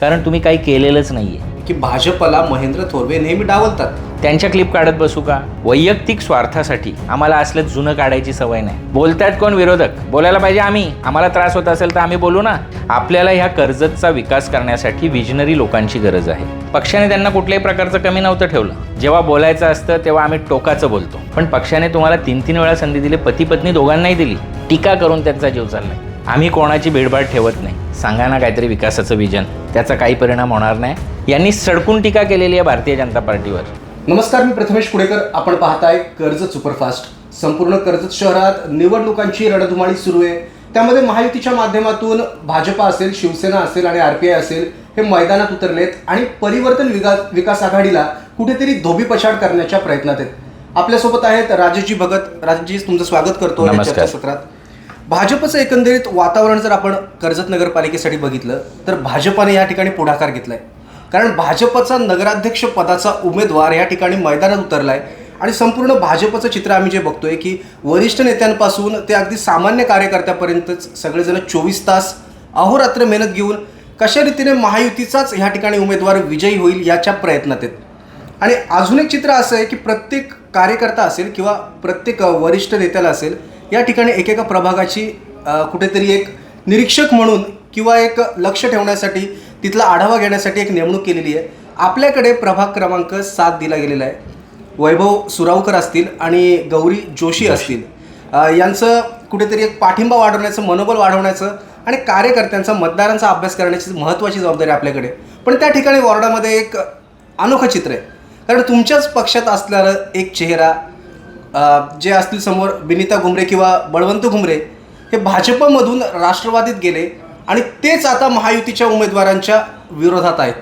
कारण तुम्ही काही केलेलंच नाही आहे की भाजपला महेंद्र थोरवे नेहमी डावलतात. त्यांच्या क्लिप काढत बसू का? वैयक्तिक स्वार्थासाठी आम्हाला असलं जुनं काढायची सवय नाही. बोलतायत कोण विरोधक? बोलायला पाहिजे आम्ही. आम्हाला त्रास होत असेल तर आम्ही बोलू ना. आपल्याला ह्या कर्जतचा विकास करण्यासाठी विजनरी लोकांची गरज आहे. पक्षाने त्यांना कुठल्याही प्रकारचं कमी नव्हतं ठेवलं. जेव्हा बोलायचं असतं तेव्हा आम्ही टोकाचं बोलतो. पण पक्षाने तुम्हाला तीन तीन वेळा संधी दिली पती पत्नी दोघांनाही दिली. टीका करून त्यांचा जीव चाललाय. आम्ही कोणाची भेडभाड ठेवत नाही. सांगा ना काहीतरी विकासाचं विजन त्याचा काही परिणाम होणार नाही. यांनी सडकून टीका केलेली आहे भारतीय जनता पार्टीवर. नमस्कार मी प्रथमेश पुणेकर आपण पाहताय कर्जत सुपरफास्ट. संपूर्ण कर्जत शहरात निवडणुकांची रणधुमाळी सुरू आहे. त्यामध्ये महायुतीच्या माध्यमातून भाजपा असेल शिवसेना असेल आणि आर पी आय असेल हे मैदानात उतरलेत आणि परिवर्तन विकास विकास आघाडीला कुठेतरी धोबीपछाड करण्याच्या प्रयत्नात आहेत. आपल्यासोबत आहेत राजेशजी भगत. राजेशजी तुमचं स्वागत करतो. चर्चासत्रात. भाजपचं एकंदरीत वातावरण जर आपण कर्जत नगरपालिकेसाठी बघितलं तर भाजपाने या ठिकाणी पुढाकार घेतलाय. कारण भाजपचा नगराध्यक्ष पदाचा उमेदवार या ठिकाणी मैदानात उतरलाय आणि संपूर्ण भाजपचं चित्र आम्ही जे बघतोय की वरिष्ठ नेत्यांपासून ते अगदी सामान्य कार्यकर्त्यापर्यंतच सगळेजण चोवीस तास अहोरात्र मेहनत घेऊन कशा रीतीने महायुतीचाच ह्या ठिकाणी उमेदवार विजयी होईल याच्या प्रयत्नात आहेत. आणि अजून एक चित्र असं आहे की प्रत्येक कार्यकर्ता असेल किंवा प्रत्येक वरिष्ठ नेत्याला असेल या ठिकाणी एकेका प्रभागाची कुठेतरी एक निरीक्षक म्हणून किंवा एक लक्ष ठेवण्यासाठी तिथला आढावा घेण्यासाठी एक नेमणूक केलेली आहे. आपल्याकडे प्रभाग क्रमांक सात दिला गेलेला आहे. वैभव सुरावकर असतील आणि गौरी जोशी असतील. यांचं कुठेतरी एक पाठिंबा वाढवण्याचं मनोबल वाढवण्याचं आणि कार्यकर्त्यांचा मतदारांचा अभ्यास करण्याची महत्त्वाची जबाबदारी आपल्याकडे पण त्या ठिकाणी वॉर्डामध्ये एक अनोखं चित्र आहे. कारण तुमच्याच पक्षात असणारं एक चेहरा जे असतील समोर बिनिता घुमरे किंवा बळवंत घुमरे हे भाजपमधून राष्ट्रवादीत गेले आणि तेच आता महायुतीच्या उमेदवारांच्या विरोधात आहेत.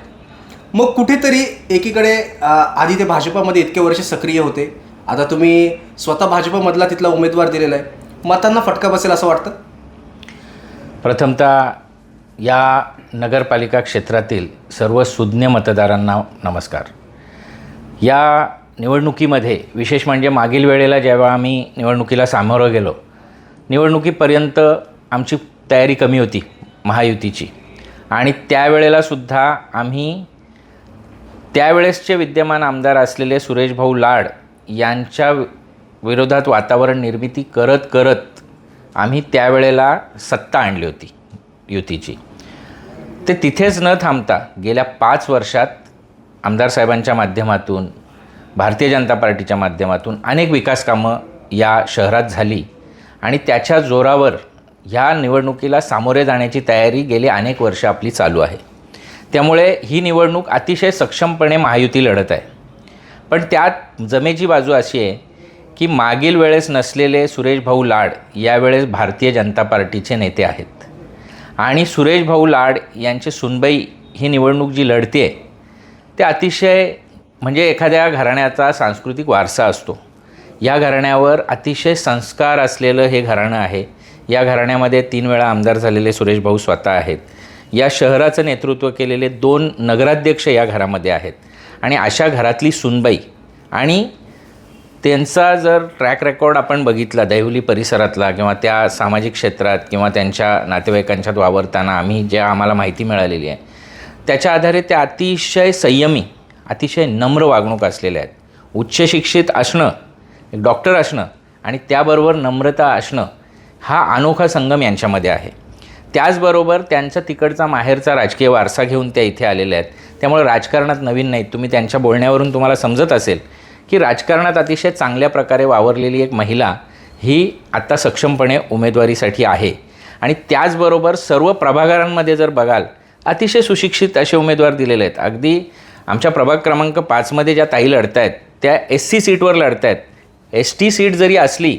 मग कुठेतरी एकीकडे आधी ते भाजपामध्ये इतके वर्ष सक्रिय होते. आता तुम्ही स्वतः भाजपमधला तिथला उमेदवार दिलेला आहे. मतांना फटका बसेल असं वाटतं? प्रथमतः या नगरपालिका क्षेत्रातील सर्व सुज्ञ मतदारांना नमस्कार. या निवडणुकीमध्ये विशेष म्हणजे मागील वेळेला जेव्हा आम्ही निवडणुकीला सामोरं गेलो निवडणुकीपर्यंत आमची तयारी कमी होती महायुतीची. आणि त्यावेळेलासुद्धा आम्ही त्यावेळेसचे विद्यमान आमदार असलेले सुरेश भाऊ लाड यांच्या विरोधात वातावरण निर्मिती करत करत आम्ही त्यावेळेला सत्ता आणली होती युतीची. ते तिथेच न थांबता गेल्या पाच वर्षात आमदार साहेबांच्या माध्यमातून भारतीय जनता पार्टीच्या माध्यमातून अनेक विकास कामं या शहरात झाली. आणि त्याच्या जोरावर ह्या निवडणुकीला सामोरे जाण्याची तयारी गेली अनेक वर्ष आपली चालू आहे. त्यामुळे ही निवडणूक अतिशय सक्षमपणे महायुती लढत आहे. पण त्यात जमेची बाजू अशी आहे की मागील वेळेस नसलेले सुरेश भाऊ लाड यावेळेस भारतीय जनता पार्टीचे नेते आहेत. आणि सुरेश भाऊ लाड यांचे सुनबाई ही निवडणूक जी लढते ते अतिशय म्हणजे एखाद्या घराण्याचा सांस्कृतिक वारसा असतो. या घराण्यावर अतिशय संस्कार असलेलं हे घराणं आहे. या घराण्यामध्ये तीन वेळा आमदार झालेले सुरेश भाऊ स्वतः आहेत. या शहराचं नेतृत्व केलेले दोन नगराध्यक्ष या घरामध्ये आहेत. आणि अशा घरातली सुनबाई आणि त्यांचा जर ट्रॅक रेकॉर्ड आपण बघितला दैवली परिसरातला किंवा त्या सामाजिक क्षेत्रात किंवा त्यांच्या नातेवाईकांच्यात वावरताना आम्ही ज्या आम्हाला माहिती मिळालेली आहे त्याच्या आधारे त्या अतिशय संयमी अतिशय नम्र वागणूक असलेल्या आहेत. उच्च शिक्षित असणं एक डॉक्टर असणं आणि त्याबरोबर नम्रता असणं हा अनोखा संगम यांच्यामध्ये आहे. त्याचबरोबर त्यांचा तिकडचा माहेरचा राजकीय वारसा घेऊन त्या इथे आलेल्या आहेत. त्यामुळे राजकारणात नवीन नाहीत. तुम्ही त्यांच्या बोलण्यावरून तुम्हाला समजत असेल की राजकारणात अतिशय चांगल्या प्रकारे वावरलेली एक महिला ही आत्ता सक्षमपणे उमेदवारीसाठी आहे. आणि त्याचबरोबर सर्व प्रभागारांमध्ये जर बघाल अतिशय सुशिक्षित असे उमेदवार दिलेले आहेत. अगदी आमच्या प्रभाग क्रमांक पाचमध्ये ज्या ताई लढत आहेत त्या एस सी सीटवर लढत आहेत एस टी सीट जरी असली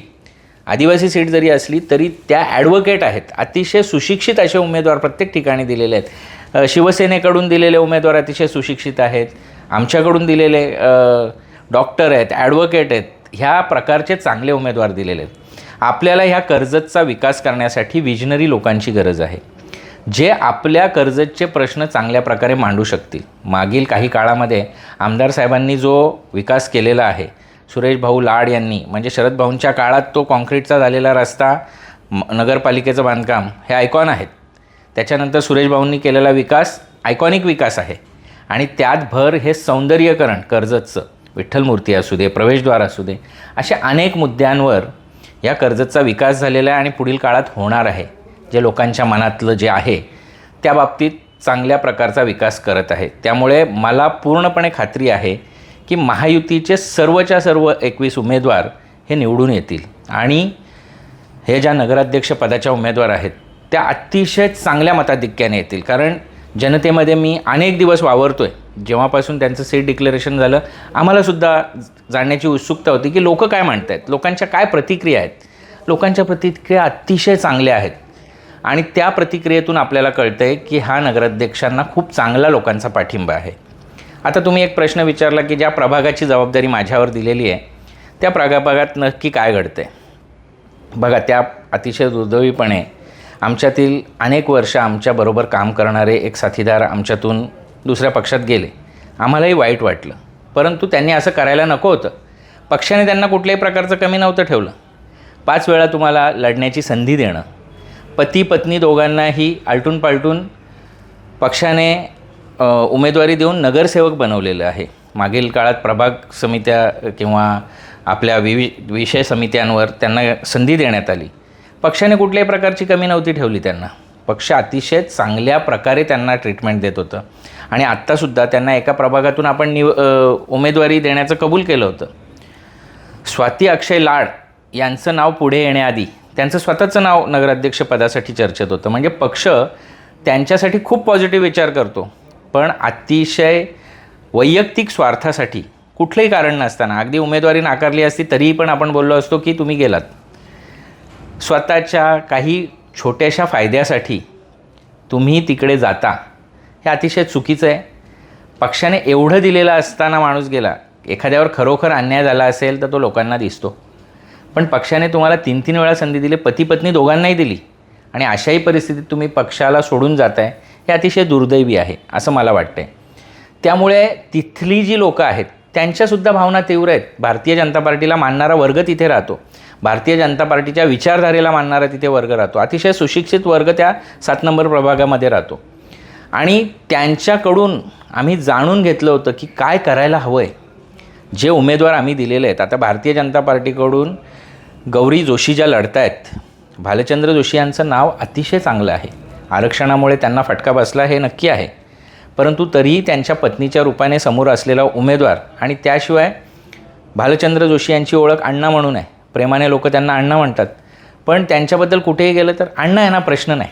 आदिवासी सीट जरी असली तरी त्या ॲडव्होकेट आहेत. अतिशय सुशिक्षित असे उमेदवार प्रत्येक ठिकाणी दिलेले आहेत. शिवसेनेकडून दिलेले उमेदवार अतिशय सुशिक्षित आहेत. आमच्याकडून दिलेले डॉक्टर आहेत ॲडव्होकेट आहेत. ह्या प्रकारचे चांगले उमेदवार दिलेले आहेत. आपल्याला ह्या कर्जतचा विकास करण्यासाठी विजनरी लोकांची गरज आहे. जे आपल्या कर्जतचे प्रश्न चांगल्या प्रकारे मांडू शकतील. मागील काही काळामध्ये आमदार साहेबांनी जो विकास केलेला आहे सुरेश भाऊ लाड यांनी म्हणजे शरद भाऊंच्या काळात तो कॉन्क्रीटचा झालेला रस्ता म- नगरपालिकेचं बांधकाम हे आयकॉन आहेत. त्याच्यानंतर सुरेश भाऊंनी केलेला विकास आयकॉनिक विकास आहे. आणि त्यात भर हे सौंदर्यकरण कर्जतचं विठ्ठल मूर्ती असू दे प्रवेशद्वार असू दे अशा अनेक मुद्द्यांवर या कर्जतचा विकास झालेला आहे आणि पुढील काळात होणार आहे. जे लोकांच्या मनातलं जे आहे त्या बाबतीत चांगल्या प्रकारचा विकास करत आहे. त्यामुळे मला पूर्णपणे खात्री आहे की महायुतीचे सर्वच्या सर्व एकवीस उमेदवार हे निवडून येतील. आणि हे ज्या नगराध्यक्षपदाच्या उमेदवार आहेत त्या अतिशय चांगल्या मताधिक्याने येतील. कारण जनतेमध्ये मी अनेक दिवस वावरतो आहे जेव्हापासून त्यांचं सीट डिक्लेरेशन झालं आम्हालासुद्धा जाणण्याची उत्सुकता होती की लोकं काय म्हणत आहेत लोकांच्या काय प्रतिक्रिया आहेत? लोकांच्या प्रतिक्रिया अतिशय चांगल्या आहेत. आणि त्या प्रतिक्रियेतून आपल्याला कळतं आहे की हा नगराध्यक्षांना खूप चांगला लोकांचा पाठिंबा आहे. आता तुम्ही एक प्रश्न विचारला की ज्या प्रभागाची जबाबदारी माझ्यावर दिलेली आहे त्या प्रभागात नक्की काय घडतं आहे बघा त्या अतिशय दुर्दैवीपणे आमच्यातील अनेक वर्ष आमच्याबरोबर काम करणारे एक साथीदार आमच्यातून दुसऱ्या पक्षात गेले. आम्हालाही वाईट वाटलं. परंतु त्यांनी असं करायला नको होतं. पक्षाने त्यांना कुठल्याही प्रकारचं कमी नव्हतं ठेवलं. पाच वेळा तुम्हाला लढण्याची संधी देणं पती पत्नी दोघांनाही आलटून पालटून पक्षाने उमेदवारी देऊन नगरसेवक बनवलेलं आहे. मागील काळात प्रभाग समित्या किंवा आपल्या विवि विषय समित्यांवर त्यांना संधी देण्यात आली. पक्षाने कुठल्याही प्रकारची कमी नव्हती ठेवली त्यांना. पक्ष अतिशय चांगल्या प्रकारे त्यांना ट्रीटमेंट देत होतं. आणि आत्तासुद्धा त्यांना एका प्रभागातून आपण निव उमेदवारी देण्याचं कबूल केलं होतं. स्वाती अक्षय लाड यांचं नाव पुढे येण्याआधी त्यांचं स्वतःचं नाव नगराध्यक्षपदासाठी चर्चेत होतं. म्हणजे पक्ष त्यांच्यासाठी खूप पॉझिटिव्ह विचार करतो. पण अतिशय वैयक्तिक स्वार्थासाठी कुठलंही कारण नसताना अगदी उमेदवारी नाकारली असती तरीही पण आपण बोललो असतो की तुम्ही गेलात. स्वतःच्या काही छोट्याशा फायद्यासाठी तुम्ही तिकडे जाता हे अतिशय चुकीचं आहे. पक्षाने एवढं दिलेलं असताना माणूस गेला एखाद्यावर खरोखर अन्याय झाला असेल तर तो लोकांना दिसतो. पण पक्षाने तुम्हाला तीन तीन वेळा संधी दिली पती पत्नी दोघांनाही दिली. आणि अशाही परिस्थितीत तुम्ही पक्षाला सोडून जाताय हे अतिशय दुर्दैवी आहे असं मला वाटतं आहे त्यामुळे तिथली जी लोकं आहेत त्यांच्यासुद्धा भावना तीव्र आहेत. भारतीय जनता पार्टीला मानणारा वर्ग तिथे राहतो. भारतीय जनता पार्टीच्या विचारधारेला मानणारा तिथे वर्ग राहतो. अतिशय सुशिक्षित वर्ग त्या सात नंबर प्रभागामध्ये राहतो. आणि त्यांच्याकडून आम्ही जाणून घेतलं होतं की काय करायला हवं आहे जे उमेदवार आम्ही दिलेले आहेत आता भारतीय जनता पार्टीकडून गौरी जोशी ज्या लढत आहेत भालचंद्र जोशी यांचं नाव अतिशय चांगलं आहे. आरक्षणामुळे त्यांना फटका बसला हे नक्की आहे. परंतु तरीही त्यांच्या पत्नीच्या रूपाने समोर असलेला उमेदवार आणि त्याशिवाय भालचंद्र जोशी यांची ओळख अण्णा म्हणून आहे. प्रेमाने लोक त्यांना अण्णा म्हणतात. पण त्यांच्याबद्दल कुठेही गेलं तर अण्णा यांना प्रश्न नाही.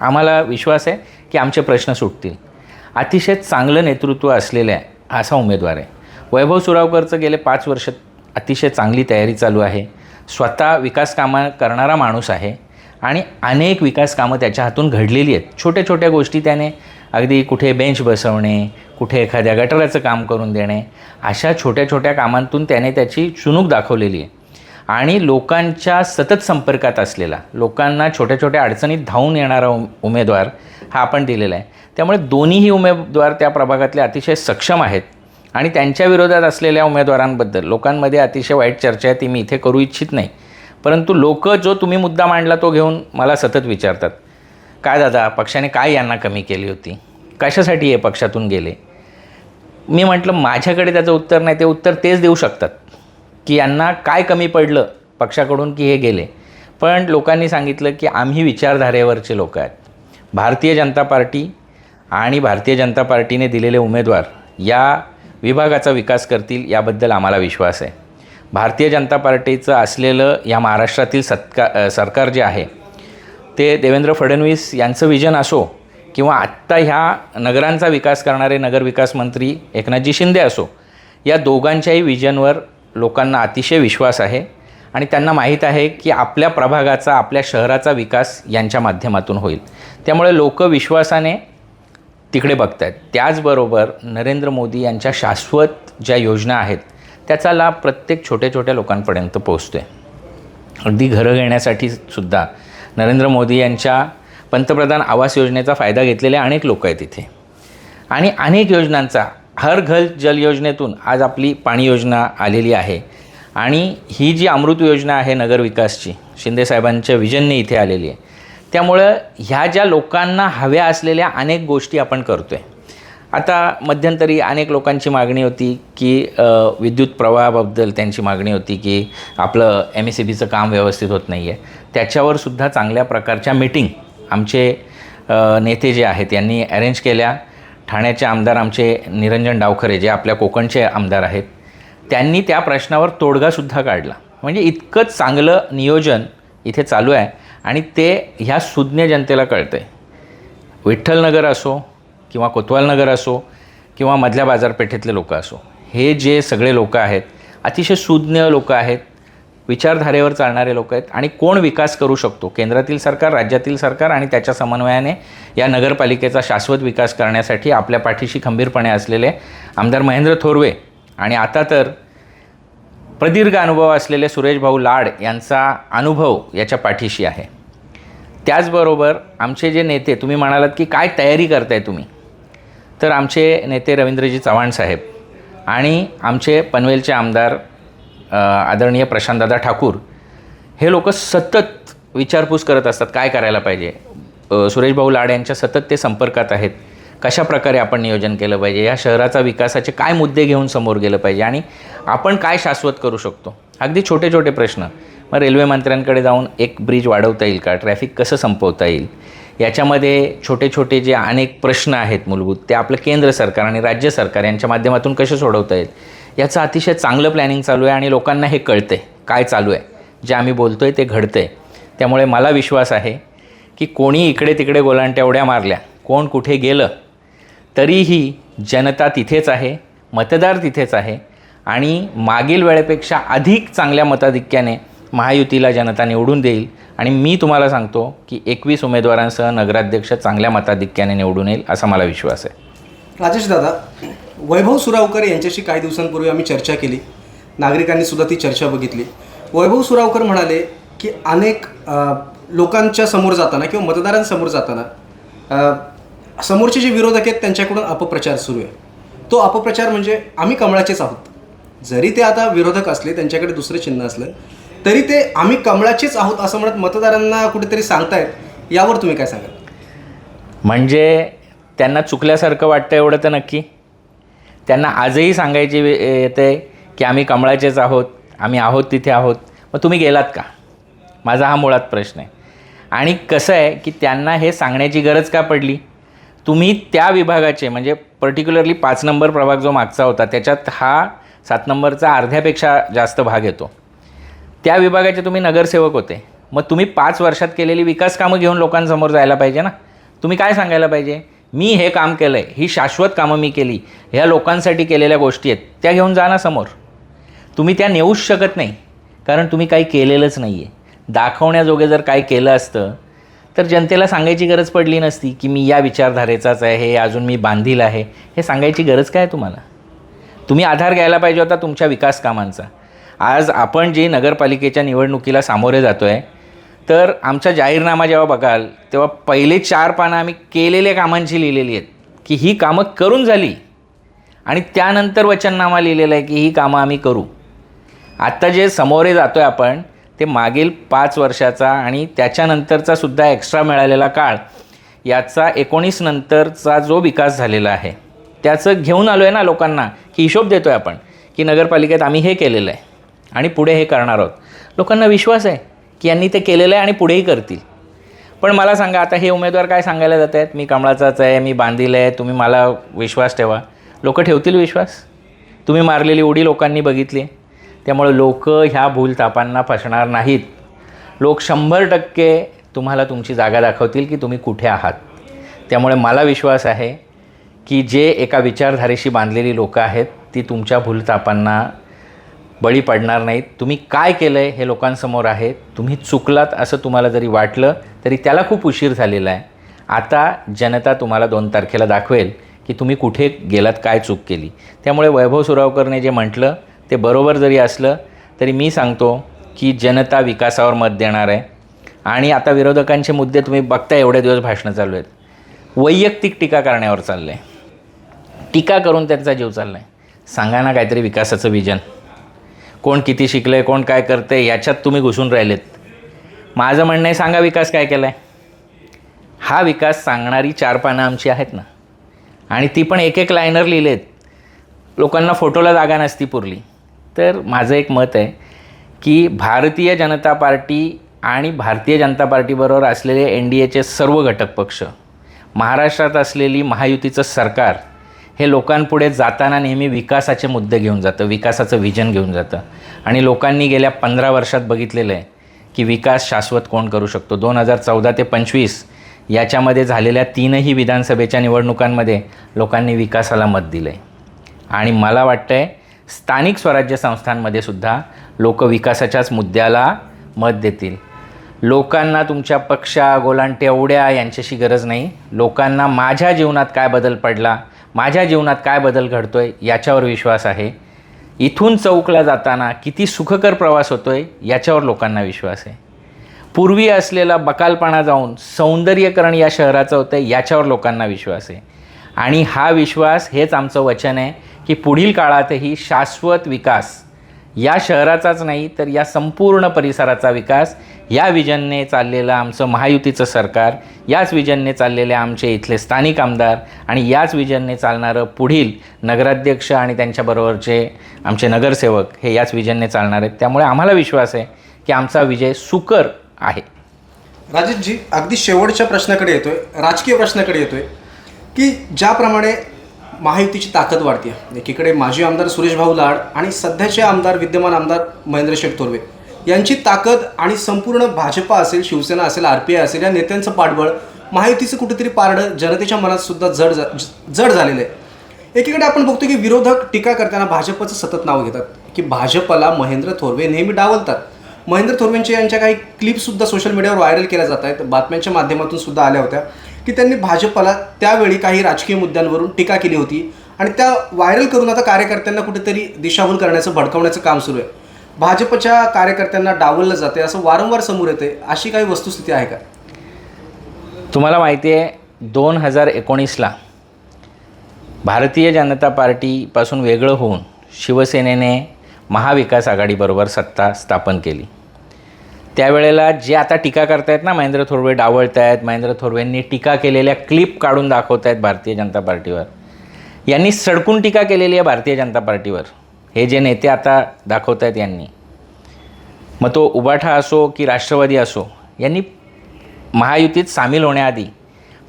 आम्हाला विश्वास आहे की आमचे प्रश्न सुटतील. अतिशय चांगलं नेतृत्व असलेलं आहे असा उमेदवार आहे. वैभव सुरावकरचं गेले पाच वर्ष अतिशय चांगली तयारी चालू आहे. स्वतः विकास कामं करणारा माणूस आहे आणि अनेक विकास कामं त्याच्या हातून घडलेली आहेत. छोट्या छोट्या गोष्टी त्याने अगदी कुठे बेंच बसवणे कुठे एखाद्या गटाराचं काम करून देणे अशा छोट्या छोट्या कामांतून त्याने त्याची चुणूक दाखवलेली आहे. आणि लोकांच्या सतत संपर्कात असलेला लोकांना छोट्या छोट्या अडचणीत धावून येणारा उम उमेदवार हा आपण दिलेला आहे. त्यामुळे दोन्हीही उमेदवार त्या प्रभागातले अतिशय सक्षम आहेत. आणि त्यांच्या विरोधात असलेल्या उमेदवारांबद्दल लोकांमध्ये अतिशय वाईट चर्चा आहे ती मी इथे करू इच्छित नाही. परंतु लोक जो तुम्ही मुद्दा मांडला तो घेऊन मला सतत विचारतात काय दादा पक्षाने काय यांना कमी केली होती? कशासाठी हे पक्षातून गेले? मी म्हटलं माझ्याकडे त्याचं उत्तर नाही ते उत्तर तेच देऊ शकतात की यांना काय कमी पडलं पक्षाकडून की हे गेले. पण लोकांनी सांगितलं की आम्ही विचारधारेवरचे लोक आहेत. भारतीय जनता पार्टी आणि भारतीय जनता पार्टीने दिलेले उमेदवार या विभागाचा विकास करतील याबद्दल आम्हाला विश्वास आहे. भारतीय जनता पार्टीचं असलेलं या महाराष्ट्रातील सत्का सरकार जे आहे ते देवेंद्र फडणवीस यांचं विजन असो किंवा आत्ता ह्या नगरांचा विकास करणारे नगरविकास मंत्री एकनाथजी शिंदे असो या दोघांच्याही विजनवर लोकांना अतिशय विश्वास आहे आणि त्यांना माहीत आहे की आपल्या प्रभागाचा आपल्या शहराचा विकास यांच्या माध्यमातून होईल. त्यामुळे लोक विश्वासाने तिकडे बघत आहेत त्याचबरोबर नरेंद्र मोदी यांच्या शाश्वत ज्या योजना आहेत त्याचा लाभ प्रत्येक छोट्या छोट्या लोकांपर्यंत पोहोचतो आहे अगदी घरं घेण्यासाठी सुद्धा नरेंद्र मोदी यांच्या पंतप्रधान आवास योजनेचा फायदा घेतलेले अनेक लोक आहेत इथे. आणि अनेक योजनांचा हर घर जल योजनेतून आज आपली पाणी योजना आलेली आहे. आणि ही जी अमृत योजना आहे नगरविकासची शिंदेसाहेबांच्या विजनने इथे आलेली आहे. त्यामुळं ह्या ज्या लोकांना हव्या असलेल्या अनेक गोष्टी आपण करतो आहे आता मध्यंतरी अनेक लोकांची मागणी होती की विद्युत प्रवाहाबद्दल त्यांची मागणी होती की आपलं एम एस सी बीचं काम व्यवस्थित होत नाही आहे त्याच्यावर सुद्धा चांगल्या प्रकारच्या मीटिंग आमचे नेते जे आहेत यांनी अरेंज केल्या. ठाण्याचे आमदार आमचे निरंजन डावखरे जे आपल्या कोकणचे आमदार आहेत त्यांनी त्या प्रश्नावर तोडगासुद्धा काढला. म्हणजे इतकंच चांगलं नियोजन इथे चालू आहे. आणि ते ह्या सुज्ञ जनतेला कळतं आहे विठ्ठलनगर असो किंवा कोतवालनगर असो किंवा मधल्या बाजारपेठेतले लोक असो हे जे सगळे लोक आहेत अतिशय सुज्ञ लोक आहेत विचारधारेवर चालणारे लोक आहेत आणि कोण विकास करू शकतो? केंद्रातील सरकार राज्यातील सरकार आणि त्याच्या समन्वयाने या नगरपालिकेचा शाश्वत विकास करण्यासाठी आपल्या पाठीशी खंबीरपणे असलेले आमदार महेंद्र थोरवे आणि आता तर प्रदीर्घ अनुभव असलेले सुरेश भाऊ लाड यांचा अनुभव याच्या पाठीशी आहे. त्याचबरोबर आमचे जे नेते तुम्ही म्हणालात की काय तयारी करताय तुम्ही? तर आमचे नेते रवींद्रजी चव्हाण साहेब आणि आमचे पनवेलचे आमदार आदरणीय प्रशांतदादा ठाकूर हे लोक सतत विचारपूस करत असतात काय करायला पाहिजे? सुरेशभाऊ सुरेश भाऊ लाड यांच्या सतत ते संपर्कात आहेत. कशा प्रकारे आपण नियोजन केलं पाहिजे? या शहराचा विकासाचे काय मुद्दे घेऊन समोर गेलं पाहिजे? आणि आपण काय शाश्वत करू शकतो? अगदी छोटे छोटे प्रश्न. मग रेल्वे मंत्र्यांकडे जाऊन एक ब्रिज वाढवता येईल का? ट्रॅफिक कसं संपवता येईल? याच्यामध्ये छोटे छोटे जे अनेक प्रश्न आहेत मूलभूत ते आपलं केंद्र सरकार आणि राज्य सरकार यांच्या माध्यमातून कसे सोडवता येईल? याचं अतिशय चांगलं प्लॅनिंग चालू आहे आणि लोकांना हे कळतं आहे काय चालू आहे. जे आम्ही बोलतो आहे ते घडतं आहे त्यामुळे मला विश्वास आहे की कोणी इकडे तिकडे गोलांट्या उड्या मारल्या कोण कुठे गेलं तरीही जनता तिथेच आहे मतदार तिथेच आहे आणि मागील वेळेपेक्षा अधिक चांगल्या मताधिक्याने महायुतीला जनता निवडून देईल. आणि मी तुम्हाला सांगतो की एकवीस उमेदवारांसह नगराध्यक्ष चांगल्या मताधिक्याने निवडून येईल असा मला विश्वास आहे. राजेश दादा वैभव सुरावकर यांच्याशी काही दिवसांपूर्वी आम्ही चर्चा केली. नागरिकांनी सुद्धा ती चर्चा बघितली. वैभव सुरावकर म्हणाले की अनेक लोकांच्या समोर जाताना किंवा मतदारांसमोर जाताना समोरचे जे विरोधक आहेत त्यांच्याकडून अपप्रचार सुरू आहे. तो अपप्रचार म्हणजे आम्ही कमळाचेच आहोत. जरी ते आता विरोधक असले त्यांच्याकडे दुसरं चिन्ह असलं तरी ते आम्ही कमळाचेच आहोत असं म्हणत मतदारांना कुठेतरी सांगतायत. यावर तुम्ही काय सांगाल? म्हणजे त्यांना चुकल्यासारखं वाटतं एवढं तर नक्की. त्यांना आजही सांगायची येते की आम्ही कमळाचेच आहोत आम्ही आहोत तिथे आहोत. मग तुम्ही गेलात का? माझा हा मुळात प्रश्न आहे. आणि कसं आहे की त्यांना हे सांगण्याची गरज का पडली? तुम्ही त्या विभागाचे म्हणजे पर्टिक्युलरली पाच नंबर प्रभाग जो मागचा होता त्याच्यात हा सात नंबरचा अर्ध्यापेक्षा जास्त भाग येतो. त्या विभागाचे तुम्ही नगरसेवक होते. मग तुम्ही पाच वर्षात केलेली विकास कामं घेऊन लोकांसमोर जायला पाहिजे ना? तुम्ही काय सांगायला पाहिजे? मी हे काम केलं आहे ही शाश्वत कामं मी केली ह्या लोकांसाठी केलेल्या गोष्टी आहेत त्या घेऊन जा ना समोर. तुम्ही त्या नेऊच शकत नाही कारण तुम्ही काही केलेलंच नाही आहे दाखवण्याजोगे जर काय केलं असतं तर जनतेला सांगायची गरज पडली नसती की मी या विचारधारेचाच आहे हे अजून मी बांधील आहे. हे सांगायची गरज काय आहे तुम्हाला? तुम्ही आधार घ्यायला पाहिजे होता तुमच्या विकास कामांचा. आज आपण जी नगरपालिकेच्या निवडणुकीला सामोरे जातो आहे तर आमचा जाहीरनामा जेव्हा बघाल तेव्हा पहिले चार पानं आम्ही केलेल्या कामांची लिहिलेली आहेत की ही कामं करून झाली आणि त्यानंतर वचननामा लिहिलेला आहे की ही कामं आम्ही करू. आत्ता जे समोरे जातो आहे आपण ते मागील पाच वर्षाचा आणि त्याच्यानंतरचा सुद्धा एक्स्ट्रा मिळालेला काळ याचा एकोणीस नंतरचा जो विकास झालेला आहे त्याचं घेऊन आलो आहे ना लोकांना की हिशोब देतो आहे आपण की नगरपालिकेत आम्ही हे केलेलं आहे. आणि पुढे हे करणार आहोत. लोकांना विश्वास आहे की यांनी ते केलेलं आहे आणि पुढेही करतील. पण मला सांगा आता हे उमेदवार काय सांगायला जात आहेत? मी कमळाचाच आहे मी बांधील आहे तुम्ही मला विश्वास ठेवा. लोक ठेवतील विश्वास? तुम्ही मारलेली उडी लोकांनी बघितली. त्यामुळे लोक ह्या भूलतापांना फसणार नाहीत. लोक शंभर टक्के तुम्हाला तुमची जागा दाखवतील की तुम्ही कुठे आहात. त्यामुळे मला विश्वास आहे की जे एका विचारधारेशी बांधलेली लोकं आहेत ती तुमच्या भूलतापांना बळी पडणार नाहीत. तुम्ही काय केलं आहे हे लोकांसमोर आहे. तुम्ही चुकलात असं तुम्हाला जरी वाटलं तरी त्याला खूप उशीर झालेला आहे. आता जनता तुम्हाला दोन तारखेला दाखवेल की तुम्ही कुठे गेलात काय चूक केली. त्यामुळे वैभव सुरावकरने जे म्हटलं ते बरोबर जरी असलं तरी मी सांगतो की जनता विकासावर मत देणार आहे. आणि आता विरोधकांचे मुद्दे तुम्ही बघता एवढे दिवस भाषणं चालू आहेत. वैयक्तिक टीका करण्यावर चाललं आहे टीका करून त्यांचा जीव चालला आहे सांगा ना काहीतरी विकासाचं विजन. कोण किती शिकलं आहे कोण काय करतं आहे याच्यात तुम्ही घुसून राहिलेत. माझं म्हणणं आहे सांगा विकास काय केला आहे हा विकास सांगणारी चार पानं आमची आहेत ना. आणि ती पण एक एक लायनर लिहिलेत. लोकांना फोटोला जागा नसती पुरली. तर माझं एक मत आहे की भारतीय जनता पार्टी आणि भारतीय जनता पार्टीबरोबर असलेले एन डी एचे सर्व घटक पक्ष महाराष्ट्रात असलेली महायुतीचं सरकार हे लोकांपुढे जाताना नेहमी विकासाचे मुद्दे घेऊन जातं विकासाचं विजन घेऊन जातं. आणि लोकांनी गेल्या पंधरा वर्षात बघितलेलं आहे की विकास शाश्वत कोण करू शकतो? दोन हजार चौदा ते पंचवीस याच्यामध्ये झालेल्या तीनही विधानसभेच्या निवडणुकांमध्ये लोकांनी विकासाला मत दिलं आहे आणि मला वाटतं आहे स्थानिक स्वराज्य संस्थांमध्ये सुद्धा लोक विकासाच्याच मुद्द्याला मत देतील. लोकांना तुमच्या पक्षा गोलांट्या एवढ्या यांच्याशी गरज नाही. लोकांना माझ्या जीवनात काय बदल पडला? माझ्या जीवनात काय बदल घडतो आहे याच्यावर विश्वास आहे. इथून चौकला जाताना किती सुखकर प्रवास होतो आहे याच्यावर लोकांना विश्वास आहे. पूर्वी असलेला बकालपणा जाऊन सौंदर्यकरण या शहराचं होतं याच्यावर लोकांना विश्वास आहे. आणि हा विश्वास हेच आमचं वचन आहे की पुढील काळातही शाश्वत विकास या शहराचाच नाही तर या संपूर्ण परिसराचा विकास. या विजनने चाललेलं आमचं महायुतीचं सरकार याच विजनने चाललेले आमचे इथले स्थानिक आमदार आणि याच विजनने चालणारं पुढील नगराध्यक्ष आणि त्यांच्याबरोबरचे आमचे नगरसेवक हे याच विजनने चालणार आहेत. त्यामुळे आम्हाला विश्वास आहे की आमचा विजय सुकर आहे. राजेशजी अगदी शेवटच्या प्रश्नाकडे येतोय राजकीय प्रश्नाकडे येतोय की ज्याप्रमाणे महायुतीची ताकद वाढते. एकीकडे माजी आमदार सुरेश भाऊ लाड आणि सध्याचे आमदार विद्यमान आमदार महेंद्र शेठ थोरवे यांची ताकद आणि संपूर्ण भाजपा असेल शिवसेना असेल आर पी आय असेल या नेत्यांचं पाठबळ महायुतीचं कुठेतरी पारडं जनतेच्या मनात सुद्धा जड जड झालेलं आहे. एकीकडे आपण बघतो की विरोधक टीका करताना भाजपचं सतत नाव घेतात की भाजपला महेंद्र थोरवे नेहमी डावलतात. महेंद्र थोरवेंच्या यांच्या काही क्लिपसुद्धा सोशल मीडियावर व्हायरल केल्या जात आहेत. बातम्यांच्या माध्यमातून सुद्धा आल्या होत्या. की त्यांनी भाजपला त्यावेळी काही राजकीय मुद्द्यांवरून टीका केली होती. आणि त्या व्हायरल करून आता कार्यकर्त्यांना कुठेतरी दिशाभूल करण्याचं भडकवण्याचं काम सुरू आहे. भाजपच्या कार्यकर्त्यांना डावललं जाते असं वारंवार समोर येते अशी काही वस्तुस्थिती आहे का? तुम्हाला माहिती आहे दोन हजार एकोणीसला भारतीय जनता पार्टीपासून वेगळं होऊन शिवसेनेने महाविकास आघाडीबरोबर सत्ता स्थापन केली. त्यावेळेला जे आता टीका करतायत ना महेंद्र थोरवे डावळत आहेत महेंद्र थोरवेंनी टीका केलेल्या क्लिप काढून दाखवत आहेत भारतीय जनता पार्टीवर. यांनी सडकून टीका केलेली आहे भारतीय जनता पार्टीवर. हे जे नेते आता दाखवत आहेत यांनी. मग तो उबाठा असो की राष्ट्रवादी असो यांनी महायुतीत सामील होण्याआधी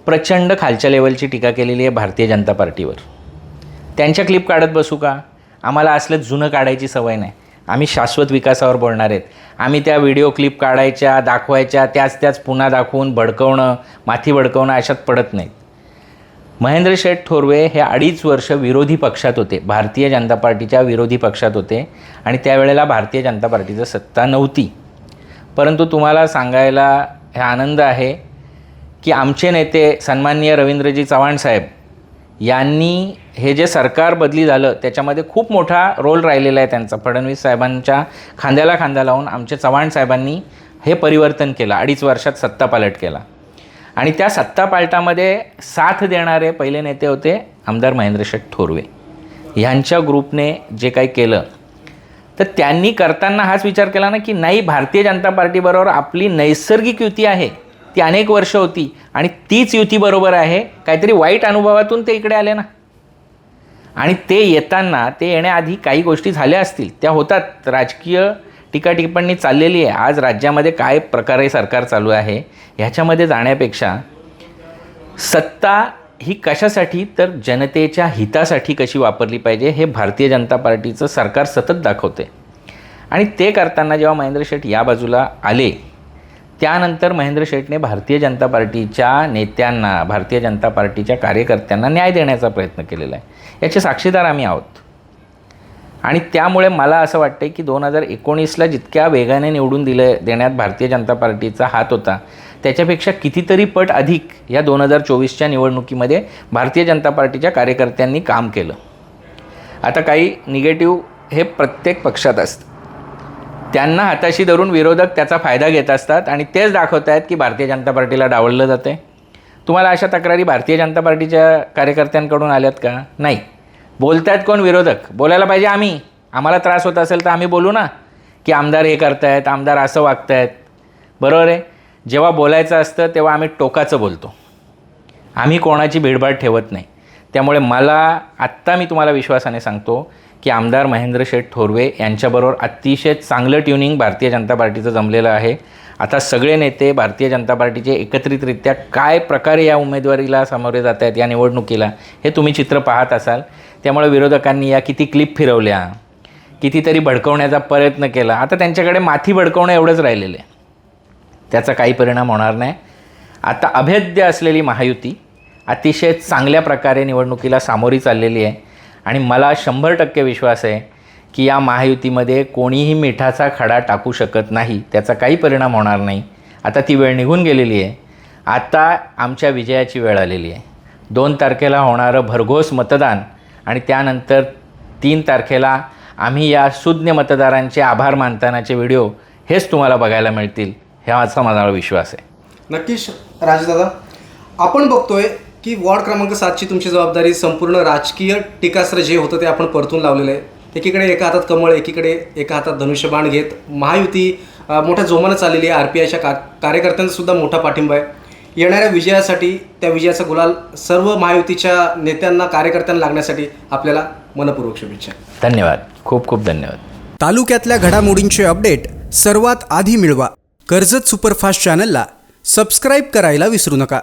प्रचंड खालच्या लेवलची टीका केलेली आहे भारतीय जनता पार्टीवर. त्यांच्या क्लिप काढत बसू का? आम्हाला असलं जुनं काढायची सवय नाही. आम्ही शाश्वत विकासावर बोलणार आहेत. आम्ही त्या व्हिडिओ क्लिप काढायच्या दाखवायच्या त्याच त्याच पुन्हा दाखवून भडकवणं माथी भडकवणं अशात पडत नाहीत. महेंद्र शेठ थोरवे हे अडीच वर्ष विरोधी पक्षात होते. भारतीय जनता पार्टीच्या विरोधी पक्षात होते आणि त्यावेळेला भारतीय जनता पार्टीचं सत्ता नव्हती. परंतु तुम्हाला सांगायला हे आनंद आहे की आमचे नेते सन्माननीय रवींद्रजी चव्हाण साहेब यांनी हे जे सरकार बदली झालं त्याच्यामध्ये खूप मोठा रोल राहिलेला आहे त्यांचा. फडणवीस साहेबांच्या खांद्याला खांदा लावून आमचे चव्हाण साहेबांनी हे परिवर्तन केलं अडीच वर्षात सत्तापालट केला. आणि त्या सत्तापालटामध्ये साथ देणारे पहिले नेते होते आमदार महेंद्रशेठ थोरवे. ह्यांच्या ग्रुपने जे काही केलं तर त्यांनी करताना हाच विचार केला ना की नाही भारतीय जनता पार्टीबरोबर आपली नैसर्गिक युती आहे. ती अनेक वर्ष होती आणि तीच युती बरोबर आहे. काहीतरी वाईट अनुभवातून ते इकडे आले ना. आणि ते येताना ते येण्याआधी काही गोष्टी झाल्या असतील. त्या होतात. राजकीय टीका टिप्पणी चाललेली आहे. आज राज्यामध्ये काय प्रकारे सरकार चालू आहे ह्याच्यामध्ये जाण्यापेक्षा सत्ता ही कशासाठी तर जनतेच्या हितासाठी कशी वापरली पाहिजे हे भारतीय जनता पार्टीचं सरकार सतत दाखवते. आणि ते करताना जेव्हा महेंद्र शेठ या बाजूला आले त्यानंतर महेंद्र शेटने भारतीय जनता पार्टीच्या नेत्यांना भारतीय जनता पार्टीच्या कार्यकर्त्यांना न्याय देण्याचा प्रयत्न केलेला आहे. याचे साक्षीदार आम्ही आहोत. आणि त्यामुळे मला असं वाटतं की दोन हजार एकोणीसला जितक्या वेगाने निवडून दिले देण्यात भारतीय जनता पार्टीचा हात होता त्याच्यापेक्षा कितीतरी पट अधिक या दोन हजार चोवीसच्या निवडणुकीमध्ये भारतीय जनता पार्टीच्या कार्यकर्त्यांनी काम केलं. आता काही निगेटिव्ह हे प्रत्येक पक्षात असतं. त्यांना हाताशी धरून विरोधक त्याचा फायदा घेत असतात आणि तेच दाखवत आहेत की भारतीय जनता पार्टीला डावललं जाते तुम्हाला अशा तक्रारी भारतीय जनता पार्टीच्या कार्यकर्त्यांकडून आल्यात का? नाही. बोलत आहेत कोण विरोधक? बोलायला पाहिजे आम्ही. आम्हाला त्रास होत असेल तर आम्ही बोलू ना. की आमदार हे करतायत आमदार असं वागतायत. बरोबर आहे? जेव्हा बोलायचं असतं तेव्हा आम्ही टोकाचं बोलतो. आम्ही कोणाची भीडभाड ठेवत नाही. त्यामुळे मला आत्ता मी तुम्हाला विश्वासाने सांगतो की आमदार महेंद्र शेठ थोरवे यांच्याबरोबर अतिशय चांगलं ट्युनिंग भारतीय जनता पार्टीचं जमलेलं आहे. आता सगळे नेते भारतीय जनता पार्टीचे एकत्रितरित्या काय प्रकारे या उमेदवारीला सामोरे जात आहेत या निवडणुकीला हे तुम्ही चित्र पाहत असाल. त्यामुळे विरोधकांनी या किती क्लिप फिरवल्या कितीतरी भडकवण्याचा प्रयत्न केला. आता त्यांच्याकडे माथी भडकवणं एवढंच राहिलेलं आहे. त्याचा काही परिणाम होणार नाही. आता अभेद्य असलेली महायुती अतिशय चांगल्या प्रकारे निवडणुकीला सामोरी चाललेली आहे. आणि मला शंभर टक्के विश्वास आहे की या महायुतीमध्ये कोणीही मिठाचा खडा टाकू शकत नाही. त्याचा काही परिणाम होणार नाही. आता ती वेळ निघून गेलेली आहे. आता आमच्या विजयाची वेळ आलेली आहे. दोन तारखेला होणारं भरघोस मतदान आणि त्यानंतर तीन तारखेला आम्ही या सुज्ञ मतदारांचे आभार मानतानाचे व्हिडिओ हेच तुम्हाला बघायला मिळतील. ह्याचा माझा विश्वास आहे. नक्कीच राजदादा. आपण बघतोय की वॉर्ड क्रमांक सातची तुमची जबाबदारी संपूर्ण राजकीय टीकास्त्र जे होतं ते आपण परतून लावलेलं आहे. एकीकडे एका हातात कमळ एकीकडे एका हातात धनुष्यबाण घेत महायुती मोठ्या जोमानं चाललेली आहे. आर पी आयच्या का कार्यकर्त्यांचा सुद्धा मोठा पाठिंबा आहे. येणाऱ्या विजयासाठी त्या विजयाचा गुलाल सर्व महायुतीच्या नेत्यांना कार्यकर्त्यांना लागण्यासाठी आपल्याला मनपूर्वक शुभेच्छा. धन्यवाद. खूप खूप धन्यवाद. तालुक्यातल्या घडामोडींचे अपडेट सर्वात आधी मिळवा. कर्जत सुपरफास्ट चॅनलला सबस्क्राईब करायला विसरू नका.